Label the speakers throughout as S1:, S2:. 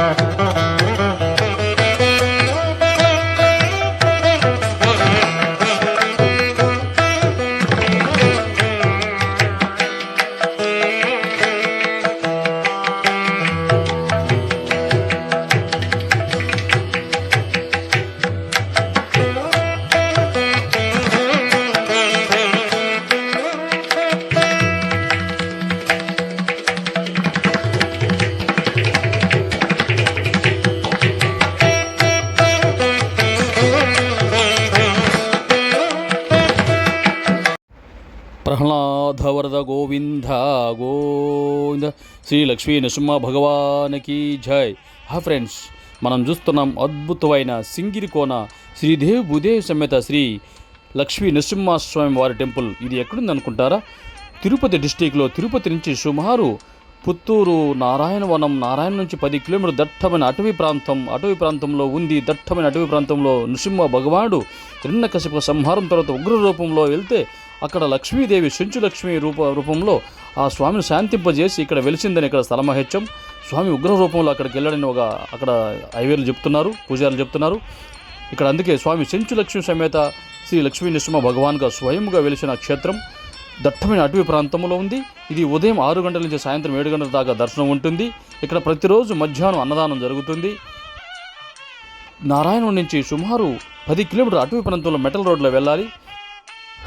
S1: Thank you. ప్రహ్లాదవరద Govinda Govinda Shri Lakshmi Narasimha భగవానికి జై హా ఫ్రెండ్స్ మనం చూస్తున్నాం అద్భుతమైన సింగిరి కోన శ్రీదేవి భూదేవ్ సమేత శ్రీ లక్ష్మీ నరసింహస్వామి వారి టెంపుల్. ఇది ఎక్కడుంది అనుకుంటారా తిరుపతి డిస్టిక్లో తిరుపతి నుంచి సుమారు పుత్తూరు నారాయణవనం నారాయణ నుంచి పది కిలోమీటర్ దట్టమైన అటవీ ప్రాంతం అటవీ ప్రాంతంలో ఉంది దట్టమైన అటవీ ప్రాంతంలో నృసింహ భగవానుడు హిరణ్యకశిప సంహారం తర్వాత ఉగ్ర రూపంలో వెళ్తే అక్కడ లక్ష్మీదేవి శంచులక్ష్మి రూప రూపంలో ఆ స్వామిని శాంతింపజేసి ఇక్కడ వెలిసిందని ఇక్కడ స్థలమహత్యం. స్వామి ఉగ్ర రూపంలో అక్కడికి వెళ్ళడని ఒక అక్కడ ఐవేర్లు చెప్తున్నారు పూజారులు చెప్తున్నారు. ఇక్కడ అందుకే స్వామి చెంచు లక్ష్మి సమేత శ్రీ లక్ష్మీ నృసింహ భగవాన్గా స్వయంగా వెలిసిన క్షేత్రం. దట్టమైన అటవీ ప్రాంతంలో ఉంది. ఇది ఉదయం ఆరు గంటల నుంచి సాయంత్రం ఏడు గంటల దాకా దర్శనం ఉంటుంది. ఇక్కడ ప్రతిరోజు మధ్యాహ్నం అన్నదానం జరుగుతుంది. నారాయణం నుంచి సుమారు పది కిలోమీటర్ అటవీ ప్రాంతంలో మెటల్ రోడ్లో వెళ్ళాలి.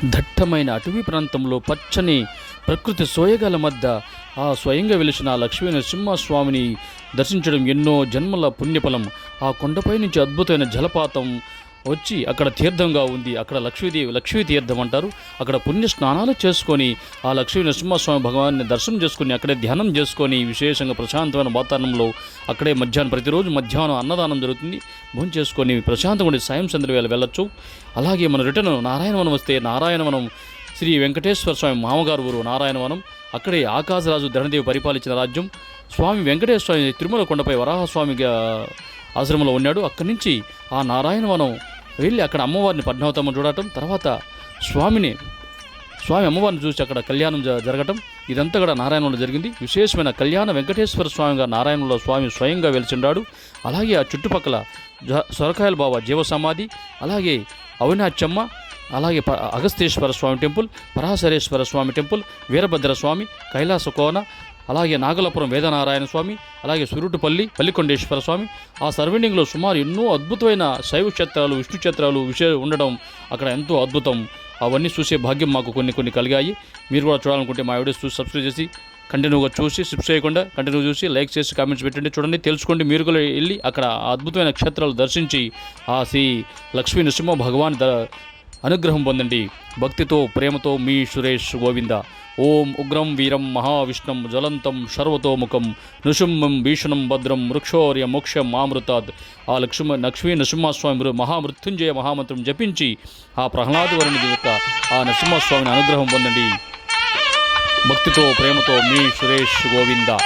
S1: దట్టమైన అటవీ ప్రాంతంలో పచ్చని ప్రకృతి సోయగాల మధ్య ఆ స్వయంగా వెలిసిన లక్ష్మీ నరసింహస్వామిని దర్శించడం ఎన్నో జన్మల పుణ్యఫలం. ఆ కొండపై నుంచి అద్భుతమైన జలపాతం వచ్చి అక్కడ తీర్థంగా ఉంది. అక్కడ లక్ష్మీదేవి లక్ష్మీ తీర్థం అంటారు. అక్కడ పుణ్య స్నానాలు చేసుకొని ఆ లక్ష్మీ నరసింహస్వామి భగవాన్ని దర్శనం చేసుకొని అక్కడే ధ్యానం చేసుకొని విశేషంగా ప్రశాంతమైన వాతావరణంలో అక్కడే మధ్యాహ్నం ప్రతిరోజు మధ్యాహ్నం అన్నదానం జరుగుతుంది. భోజనం చేసుకొని ప్రశాంతంగా ఉండి సాయం సందర్భాలు వెళ్ళొచ్చు. అలాగే మన రిటర్న్ నారాయణవనం వస్తే నారాయణవనం శ్రీ వెంకటేశ్వర స్వామి మామగారు ఊరు నారాయణవనం. అక్కడే ఆకాశరాజు ధరణదేవి పరిపాలించిన రాజ్యం. స్వామి వెంకటేశ్వర స్వామి తిరుమల కొండపై వరాహస్వామిగా ఆశ్రమంలో ఉన్నాడు. అక్కడి నుంచి ఆ నారాయణవనం వెళ్ళి అక్కడ అమ్మవారిని పద్మావతమ్మ చూడటం తర్వాత స్వామిని స్వామి అమ్మవారిని చూసి అక్కడ కళ్యాణం జ- జరగటం ఇదంతా కూడా నారాయణంలో జరిగింది. విశేషమైన కళ్యాణ వెంకటేశ్వర స్వామిగా నారాయణంలో స్వామి స్వయంగా వెలిచిండాడు అలాగే ఆ చుట్టుపక్కల జ- సొరకాయల బావ జీవ సమాధి అలాగే అవినాచమ్మ అలాగే ప అగస్తేశ్వర స్వామి టెంపుల్ పరాశరేశ్వర స్వామి టెంపుల్ వీరభద్ర స్వామి కైలాస కోన అలాగే నాగలపురం వేదనారాయణ స్వామి అలాగే సురుటుపల్లి పల్లికొండేశ్వర స్వామి. ఆ సర్వెండింగ్లో సుమారు ఎన్నో అద్భుతమైన శైవ క్షేత్రాలు విష్ణు క్షేత్రాలు విషయ ఉండడం అక్కడ ఎంతో అద్భుతం. అవన్నీ చూసే భాగ్యం మాకు కొన్ని కొన్ని కలిగాయి. మీరు కూడా చూడాలనుకుంటే మా వీడియోస్ చూసి సబ్స్క్రైబ్ చేసి కంటిన్యూగా చూసి సిప్స్ చేయకుండా కంటిన్యూ చూసి లైక్ చేసి కామెంట్స్ పెట్టండి. చూడండి తెలుసుకోండి. మీరు కూడా వెళ్ళి అక్కడ అద్భుతమైన క్షేత్రాలు దర్శించి ఆ శ్రీ లక్ష్మీ నృసింహ భగవాన్ ద అనుగ్రహం పొందండి. భక్తితో ప్రేమతో మీ సురేష్ గోవింద. ఓం ఉగ్రం వీరం మహావిష్ణం జ్వలంతం సర్వతోముఖం. నృసింహం భీషణం భద్రం వృక్షోర్య మోక్షం మామృతాద్ ఆ లక్ష్మ లక్ష్మీ నృసింహస్వామి మహామృత్యుంజయ మహామంత్రం జపించి ఆ ప్రహ్లాదవరుని యొక్క ఆ నృసింహస్వామిని అనుగ్రహం పొందండి. భక్తితో ప్రేమతో మీ సురేష్ గోవింద.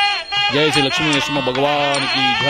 S1: జయ శ్రీ లక్ష్మీ నరసింహ భగవానికి